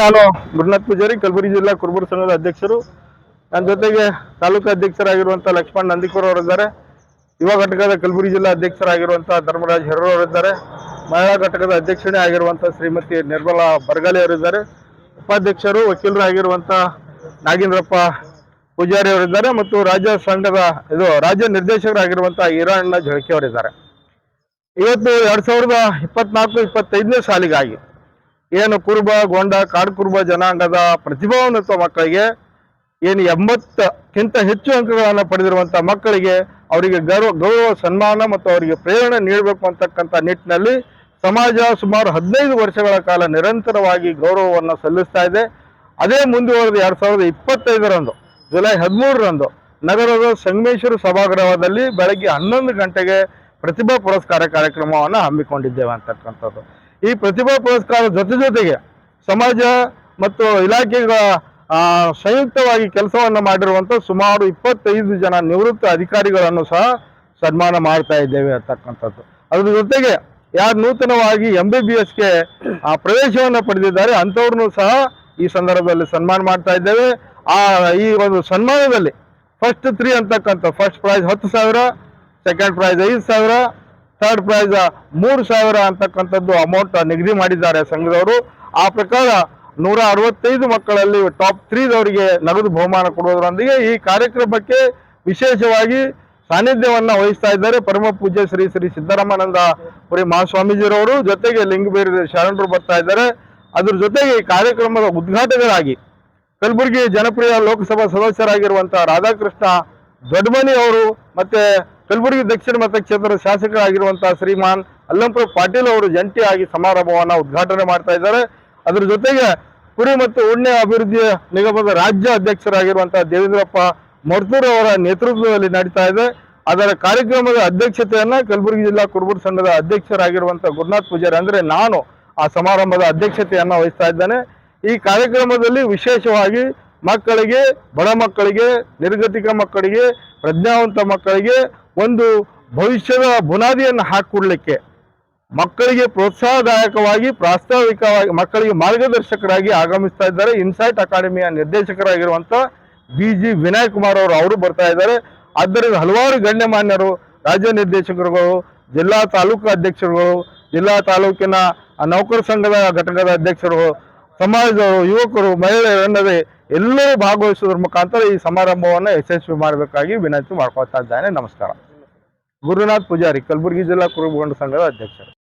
ನಾನು ಗುರುನಾಥ್ ಪೂಜಾರಿ, ಕಲಬುರಗಿ ಜಿಲ್ಲಾ ಕುರುಬರ ಸಂಘದ ಅಧ್ಯಕ್ಷರು. ನನ್ನ ಜೊತೆಗೆ ತಾಲೂಕು ಅಧ್ಯಕ್ಷರಾಗಿರುವಂಥ ಲಕ್ಷ್ಮಣ್ ನಂದಿಕೂರ್ ಅವರಿದ್ದಾರೆ. ಯುವ ಘಟಕದ ಕಲಬುರಗಿ ಜಿಲ್ಲಾ ಅಧ್ಯಕ್ಷರಾಗಿರುವಂಥ ಧರ್ಮರಾಜ್ ಹೆರೂರ್ ಅವರಿದ್ದಾರೆ. ಮಹಿಳಾ ಘಟಕದ ಅಧ್ಯಕ್ಷಣೆ ಆಗಿರುವಂಥ ಶ್ರೀಮತಿ ನಿರ್ಮಲಾ ಬರಗಾಲಿ ಅವರಿದ್ದಾರೆ. ಉಪಾಧ್ಯಕ್ಷರು ವಕೀಲರಾಗಿರುವಂಥ ನಾಗೇಂದ್ರಪ್ಪ ಪೂಜಾರಿ ಅವರಿದ್ದಾರೆ ಮತ್ತು ರಾಜ್ಯ ಸಂಘದ ಇದು ರಾಜ್ಯ ನಿರ್ದೇಶಕರಾಗಿರುವಂಥ ಈರಣ್ಣ ಜಳಕಿ ಅವರಿದ್ದಾರೆ. ಇವತ್ತು ಎರಡ್ ಸಾವಿರದ ಇಪ್ಪತ್ನಾಲ್ಕು, ಇಪ್ಪತ್ತೈದನೇ ಸಾಲಿಗಾಗಿ ಏನು ಕುರುಬ, ಗೊಂಡ, ಕಾಡು ಕುರುಬ ಜನಾಂಗದ ಪ್ರತಿಭಾನ್ವಿತ ಮಕ್ಕಳಿಗೆ ಏನು ಎಂಬತ್ತಕ್ಕಿಂತ ಹೆಚ್ಚು ಅಂಕಗಳನ್ನು ಪಡೆದಿರುವಂಥ ಮಕ್ಕಳಿಗೆ ಅವರಿಗೆ ಗೌರವ ಗೌರವ, ಸನ್ಮಾನ ಮತ್ತು ಅವರಿಗೆ ಪ್ರೇರಣೆ ನೀಡಬೇಕು ಅಂತಕ್ಕಂಥ ನಿಟ್ಟಿನಲ್ಲಿ ಸಮಾಜ ಸುಮಾರು ಹದಿನೈದು ವರ್ಷಗಳ ಕಾಲ ನಿರಂತರವಾಗಿ ಗೌರವವನ್ನು ಸಲ್ಲಿಸ್ತಾ ಇದೆ. ಅದೇ ಮುಂದುವರೆದು ಎರಡು ಸಾವಿರದ ಇಪ್ಪತ್ತೈದರಂದು, ಜುಲೈ ಹದಿಮೂರರಂದು ನಗರದ ಸಂಗಮೇಶ್ವರ ಸಭಾಗೃಹದಲ್ಲಿ ಬೆಳಗ್ಗೆ ಹನ್ನೊಂದು ಗಂಟೆಗೆ ಪ್ರತಿಭಾ ಪುರಸ್ಕಾರ ಕಾರ್ಯಕ್ರಮವನ್ನು ಹಮ್ಮಿಕೊಂಡಿದ್ದೇವೆ ಅಂತಕ್ಕಂಥದ್ದು. ಈ ಪ್ರತಿಭಾ ಪುರಸ್ಕಾರ ಜೊತೆ ಜೊತೆಗೆ ಸಮಾಜ ಮತ್ತು ಇಲಾಖೆಗಳ ಸಂಯುಕ್ತವಾಗಿ ಕೆಲಸವನ್ನು ಮಾಡಿರುವಂಥ ಸುಮಾರು ಇಪ್ಪತ್ತೈದು ಜನ ನಿವೃತ್ತ ಅಧಿಕಾರಿಗಳನ್ನು ಸಹ ಸನ್ಮಾನ ಮಾಡ್ತಾ ಇದ್ದೇವೆ ಅಂತಕ್ಕಂಥದ್ದು. ಅದ್ರ ಜೊತೆಗೆ ಯಾರು ನೂತನವಾಗಿ ಎಂ ಬಿ ಬಿ ಎಸ್ಗೆ ಪ್ರವೇಶವನ್ನು ಪಡೆದಿದ್ದಾರೆ ಅಂಥವ್ರನ್ನೂ ಸಹ ಈ ಸಂದರ್ಭದಲ್ಲಿ ಸನ್ಮಾನ ಮಾಡ್ತಾ ಇದ್ದೇವೆ. ಆ, ಈ ಒಂದು ಸನ್ಮಾನದಲ್ಲಿ ಫಸ್ಟ್ ತ್ರೀ ಅಂತಕ್ಕಂಥ ಫಸ್ಟ್ ಪ್ರೈಸ್ ಹತ್ತು ಸಾವಿರ ಸೆಕೆಂಡ್ ಪ್ರೈಸ್ ಐದು ಸಾವಿರ ಥರ್ಡ್ ಪ್ರೈಸ್ ಮೂರು ಸಾವಿರ ಅಂತಕ್ಕಂಥದ್ದು ಅಮೌಂಟ್ ನಿಗದಿ ಮಾಡಿದ್ದಾರೆ ಸಂಘದವರು. ಆ ಪ್ರಕಾರ ನೂರ ಅರವತ್ತೈದು ಮಕ್ಕಳಲ್ಲಿ ಟಾಪ್ ತ್ರೀದವರಿಗೆ ನಗದು ಬಹುಮಾನ ಕೊಡುವುದರೊಂದಿಗೆ ಈ ಕಾರ್ಯಕ್ರಮಕ್ಕೆ ವಿಶೇಷವಾಗಿ ಸಾನ್ನಿಧ್ಯವನ್ನು ವಹಿಸ್ತಾ ಇದ್ದಾರೆ ಪರಮ ಪೂಜ್ಯ ಶ್ರೀ ಶ್ರೀ ಸಿದ್ದರಾಮಾನಂದ ಪುರಿ ಮಹಾಸ್ವಾಮೀಜಿರವರು. ಜೊತೆಗೆ ಲಿಂಗಬೇರಿ ಶರಣರು ಬರ್ತಾ ಇದ್ದಾರೆ. ಅದ್ರ ಜೊತೆಗೆ ಈ ಕಾರ್ಯಕ್ರಮದ ಉದ್ಘಾಟಕರಾಗಿ ಕಲಬುರಗಿ ಜನಪ್ರಿಯ ಲೋಕಸಭಾ ಸದಸ್ಯರಾಗಿರುವಂತಹ ರಾಧಾಕೃಷ್ಣ ದೊಡ್ಡಮನಿ ಅವರು ಮತ್ತೆ ಕಲಬುರಗಿ ದಕ್ಷಿಣ ಮತಕ್ಷೇತ್ರದ ಶಾಸಕರಾಗಿರುವಂತಹ ಶ್ರೀಮಾನ್ ಅಲ್ಲಂಪುರ ಪಾಟೀಲ್ ಅವರು ಜಂಟಿಯಾಗಿ ಸಮಾರಂಭವನ್ನು ಉದ್ಘಾಟನೆ ಮಾಡ್ತಾ ಇದ್ದಾರೆ. ಅದರ ಜೊತೆಗೆ ಕುರಿ ಮತ್ತು ಉಣ್ಣೆ ಅಭಿವೃದ್ಧಿ ನಿಗಮದ ರಾಜ್ಯ ಅಧ್ಯಕ್ಷರಾಗಿರುವಂತಹ ದೇವೇಂದ್ರಪ್ಪ ಮರ್ತೂರ್ ಅವರ ನೇತೃತ್ವದಲ್ಲಿ ನಡೀತಾ ಇದೆ. ಅದರ ಕಾರ್ಯಕ್ರಮದ ಅಧ್ಯಕ್ಷತೆಯನ್ನ ಕಲಬುರಗಿ ಜಿಲ್ಲಾ ಕುರುಬುರ್ ಸಂಘದ ಅಧ್ಯಕ್ಷರಾಗಿರುವಂತಹ ಗುರುನಾಥ್ ಪೂಜಾರಿ ಅಂದ್ರೆ ನಾನು ಆ ಸಮಾರಂಭದ ಅಧ್ಯಕ್ಷತೆಯನ್ನ ವಹಿಸ್ತಾ ಇದ್ದೇನೆ. ಈ ಕಾರ್ಯಕ್ರಮದಲ್ಲಿ ವಿಶೇಷವಾಗಿ ಮಕ್ಕಳಿಗೆ, ಬಡ ಮಕ್ಕಳಿಗೆ, ನಿರ್ಗತಿಕ ಮಕ್ಕಳಿಗೆ, ಪ್ರಜ್ಞಾವಂತ ಮಕ್ಕಳಿಗೆ ಒಂದು ಭವಿಷ್ಯದ ಬುನಾದಿಯನ್ನು ಹಾಕಿಕೊಡ್ಲಿಕ್ಕೆ ಮಕ್ಕಳಿಗೆ ಪ್ರೋತ್ಸಾಹದಾಯಕವಾಗಿ, ಪ್ರಾಸ್ತಾವಿಕವಾಗಿ, ಮಕ್ಕಳಿಗೆ ಮಾರ್ಗದರ್ಶಕರಾಗಿ ಆಗಮಿಸ್ತಾ ಇದ್ದಾರೆ. ಇನ್ಸೈಟ್ ಅಕಾಡೆಮಿಯ ನಿರ್ದೇಶಕರಾಗಿರುವಂತ ಬಿ ಜಿ ವಿನಯ್ ಕುಮಾರ್ ಅವರು ಅವರು ಬರ್ತಾ ಇದ್ದಾರೆ. ಆದ್ದರಿಂದ ಹಲವಾರು ಗಣ್ಯಮಾನ್ಯರು, ರಾಜ್ಯ ನಿರ್ದೇಶಕರುಗಳು, ಜಿಲ್ಲಾ ತಾಲೂಕು ಅಧ್ಯಕ್ಷರುಗಳು, ಜಿಲ್ಲಾ ತಾಲೂಕಿನ ನೌಕರ ಸಂಘದ ಘಟಕದ ಅಧ್ಯಕ್ಷರು ಸಮಾಜದವರು ಯುವಕರು, ಮಹಿಳೆಯರು ಎನ್ನದೆ ಎಲ್ಲರೂ ಭಾಗವಹಿಸುವುದರ ಮುಖಾಂತರ ಈ ಸಮಾರಂಭವನ್ನು ಯಶಸ್ವಿ ಮಾಡಬೇಕಾಗಿ ವಿನಂತಿ ಮಾಡ್ಕೊಳ್ತಾ ಇದ್ದೇನೆ. ನಮಸ್ಕಾರ. ಗುರುನಾಥ್ ಪೂಜಾರಿ, ಕಲಬುರಗಿ ಜಿಲ್ಲಾ ಕುರುಬಗೊಂಡ ಸಂಘದ ಅಧ್ಯಕ್ಷರು.